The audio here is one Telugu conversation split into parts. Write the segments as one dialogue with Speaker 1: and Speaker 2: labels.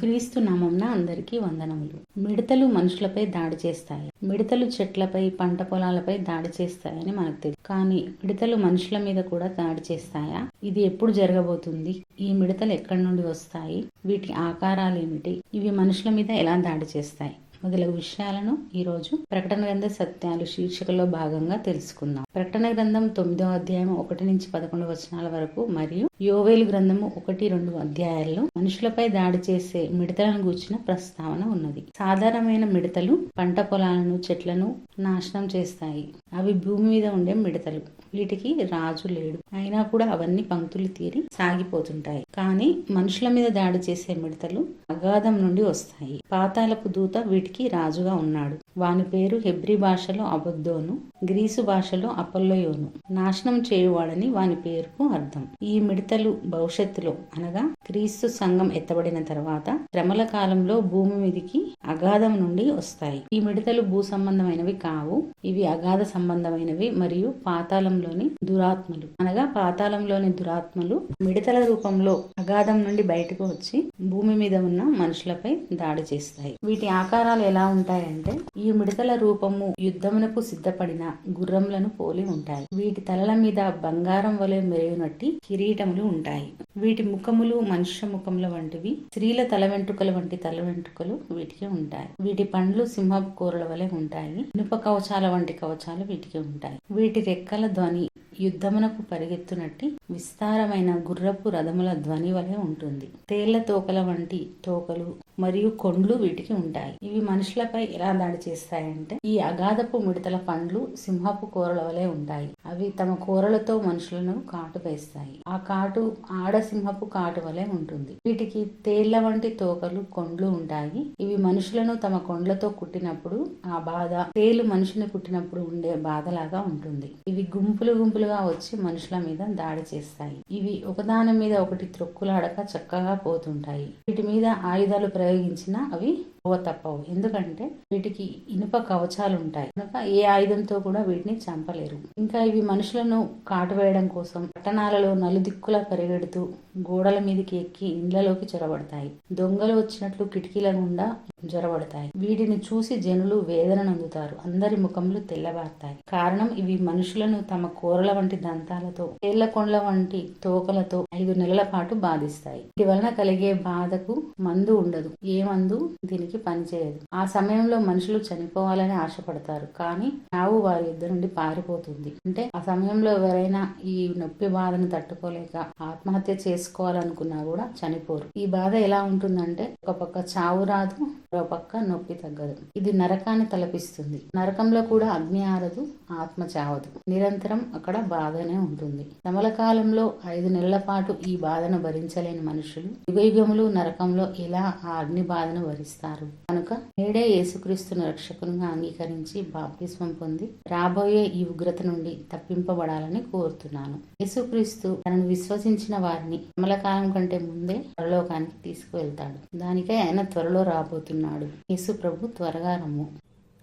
Speaker 1: క్రీస్తు నామంన అందరికీ వందనములు. మిడతలు మనుషులపై దాడి చేస్తాయి. మిడతలు చెట్లపై పంట పొలాలపై దాడి చేస్తాయని మనకు తెలుసు. కానీ మిడతలు మనుషుల మీద కూడా దాడి చేస్తాయా? ఇది ఎప్పుడు జరగబోతుంది? ఈ మిడతలు ఎక్కడి నుండి వస్తాయి? వీటి ఆకారాలు ఏమిటి ఇవి మనుషుల మీద ఎలా దాడి చేస్తాయి? మొదలగు విషయాలను ఈరోజు ప్రకటన గ్రంథ సత్యాలు శీర్షికలో భాగంగా తెలుసుకుందాం. ప్రకటన గ్రంథం తొమ్మిదో అధ్యాయం ఒకటి నుంచి పదకొండు వచనాల వరకు మరియు యోవేలు గ్రంథము ఒకటి రెండు అధ్యాయాల్లో మనుషులపై దాడి చేసే మిడతలను గూర్చిన ప్రస్తావన ఉన్నది. సాధారణమైన మిడతలు పంట పొలాలను చెట్లను నాశనం చేస్తాయి. అవి భూమి మీద ఉండే మిడతలు. వీటికి రాజు లేడు. అయినా కూడా అవన్నీ పంక్తులు తీరి సాగిపోతుంటాయి. కానీ మనుషుల మీద దాడి చేసే మిడతలు అగాధం నుండి వస్తాయి. పాతాలపు దూత వీటి వీటికి రాజుగా ఉన్నాడు. వాని పేరు హెబ్రి భాషలో అబద్దోను గ్రీసు భాషలో అపల్లోయోను. నాశనం చేయువాడని వాని పేరుకు అర్థం. ఈ మిడతలు భవిష్యత్తులో అనగా క్రీస్తు సంఘం ఎత్తబడిన తర్వాత శ్రమల కాలంలో భూమి మీదికి అగాధం నుండి వస్తాయి. ఈ మిడతలు భూ సంబంధమైనవి కావు. ఇవి అగాధ సంబంధమైనవి మరియు పాతాళంలోని దురాత్మలు. అనగా పాతాళంలోని దురాత్మలు మిడతల రూపంలో అగాధం నుండి బయటకు వచ్చి భూమి మీద ఉన్న మనుషులపై దాడి చేస్తాయి. వీటి ఆకారాలు ఎలా ఉంటాయంటే ఈ మిడతల రూపము యుద్ధమునకు సిద్ధపడిన గుర్రములను పోలి ఉంటాయి. వీటి తలల మీద బంగారం వలె మెరుగునట్టి కిరీటములు ఉంటాయి. వీటి ముఖములు మనుష్య ముఖముల వంటివి స్త్రీల తల వెంట్రుకలు వంటి తల వెంట్రుకలు వీటికి ఉంటాయి. వీటి పండ్లు సింహపు కూరల వలె ఉంటాయి. ఇనుప కవచాల వంటి కవచాలు వీటికి ఉంటాయి. వీటి రెక్కల ధ్వని యుద్ధమునకు పరిగెత్తునట్టి విస్తారమైన గుర్రపు రథముల ధ్వని వలె ఉంటుంది. తేళ్ళ తోకల వంటి తోకలు మరియు కొండ్లు వీటికి ఉంటాయి. ఇవి మనుషులపై ఎలా దాడి చేస్తాయంటే ఈ అగాధపు మిడతల పండ్లు సింహపు కూరల వలె ఉంటాయి. అవి తమ కూరలతో మనుషులను కాటు వేస్తాయి ఆ కాటు ఆడ సింహపు కాటు వలె ఉంటుంది. వీటికి తేళ్ళ వంటి తోకలు కొండ్లు ఉంటాయి. ఇవి మనుషులను తమ కొండ్లతో కుట్టినప్పుడు ఆ బాధ తేలు మనిషిని కుట్టినప్పుడు ఉండే బాధలాగా ఉంటుంది. ఇవి గుంపులు గుంపులుగా వచ్చి మనుషుల మీద దాడి చేస్తాయి. ఇవి ఒకదాని మీద ఒకటి త్రొక్కులాడక చక్కగా పోతుంటాయి. వీటి మీద ఆయుధాలు ప్రయోగించినా అవి పోవ తప్పవు. ఎందుకంటే వీటికి ఇనుప కవచాలు ఉంటాయి కనుక ఏ ఆయుధంతో కూడా వీటిని చంపలేరు. ఇంకా ఇవి మనుషులను కాటు వేయడం కోసం పట్టణాలలో నలుదిక్కుల పరిగెడుతూ గోడల మీదకి ఎక్కి ఇండ్లలోకి చొరబడతాయి. దొంగలు వచ్చినట్లు కిటికీల గుండా జొరబడతాయి. వీటిని చూసి జనులు వేదన నందుతారు. అందరి ముఖంలో తెల్లబారుతాయి. కారణం ఇవి మనుషులను తమ కూరల వంటి దంతాలతో తేళ్ళ వంటి తోకలతో ఐదు నెలల పాటు బాధిస్తాయి. ఇది వలన కలిగే బాధకు మందు ఉండదు. ఏ మందు దీనికి పనిచేయదు. ఆ సమయంలో మనుషులు చనిపోవాలని ఆశపడతారు. కానీ చావు వారి యుద్ధ నుండి పారిపోతుంది. అంటే ఆ సమయంలో ఎవరైనా ఈ నొప్పి బాధను తట్టుకోలేక ఆత్మహత్య చేసుకోవాలనుకున్నా కూడా చనిపోరు. ఈ బాధ ఎలా ఉంటుందంటే ఒక పక్క చావు రాదు మరో పక్క నొప్పి తగ్గదు. ఇది నరకాన్ని తలపిస్తుంది. నరకంలో కూడా అగ్ని ఆరదు ఆత్మ చావదు. నిరంతరం అక్కడ బాధనే ఉంటుంది. శ్రమల కాలంలో ఐదు నెలల పాటు ఈ బాధను భరించలేని మనుషులు యుగయుగములు నరకంలో ఎలా ఆ అగ్ని బాధను భరిస్తారు? కనుక నేడే యేసుక్రీస్తును రక్షకునిగా అంగీకరించి బాప్తిస్వం పొంది రాబోయే ఈ ఉగ్రత నుండి తప్పింపబడాలని కోరుతున్నాను. యేసుక్రీస్తు తనను విశ్వసించిన వారిని శ్రమల కంటే ముందే పరలోకానికి తీసుకువెళ్తాడు. దానికై ఆయన త్వరలో రాబోతున్నాడు. యేసు ప్రభు త్వరగా రమ్ము.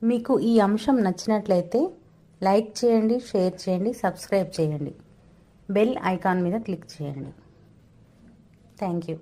Speaker 1: మీకు ఈ అంశం నచ్చినట్లయితే లైక్ చేయండి షేర్ చేయండి సబ్స్క్రైబ్ చేయండి. బెల్ ఐకాన్ మీద క్లిక్ చేయండి. Thank you.